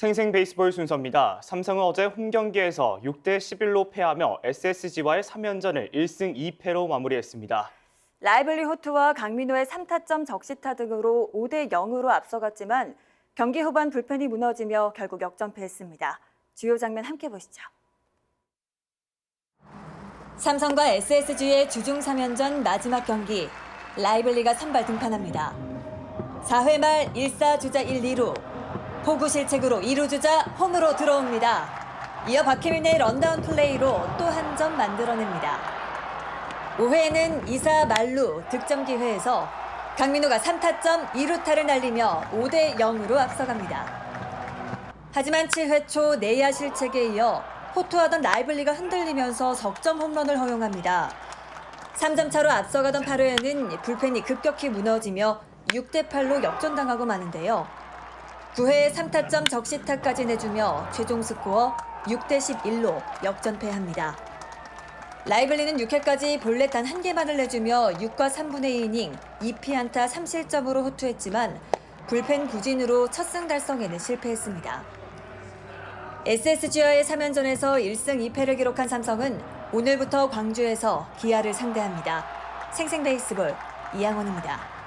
생생 베이스볼 순서입니다. 삼성은 어제 홈 경기에서 6대 11로 패하며 SSG와의 3연전을 1승 2패로 마무리했습니다. 라이블리 호투와 강민호의 3타점 적시타 등으로 5대 0으로 앞서갔지만 경기 후반 불펜이 무너지며 결국 역전패했습니다. 주요 장면 함께 보시죠. 삼성과 SSG의 주중 3연전 마지막 경기 라이블리가 선발 등판합니다. 4회 말 1사 주자 1, 2루 포구 실책으로 2루 주자 홈으로 들어옵니다. 이어 박혜민의 런다운 플레이로 또 한 점 만들어냅니다. 5회에는 2사 말루 득점 기회에서 강민호가 3타점 2루타를 날리며 5대 0으로 앞서갑니다. 하지만 7회 초 내야 실책에 이어 호투하던 라이블리가 흔들리면서 석점 홈런을 허용합니다. 3점 차로 앞서가던 8회에는 불펜이 급격히 무너지며 6대 8로 역전당하고 마는데요. 9회에 3타점 적시타까지 내주며 최종 스코어 6대 11로 역전패합니다. 라이블리는 6회까지 볼넷 단한 개만을 내주며 6과 3분의 2이닝 2피안타 3실점으로 호투했지만 불펜 부진으로 첫 승 달성에는 실패했습니다. SSG와의 3연전에서 1승 2패를 기록한 삼성은 오늘부터 광주에서 기아를 상대합니다. 생생 베이스볼 이양원입니다.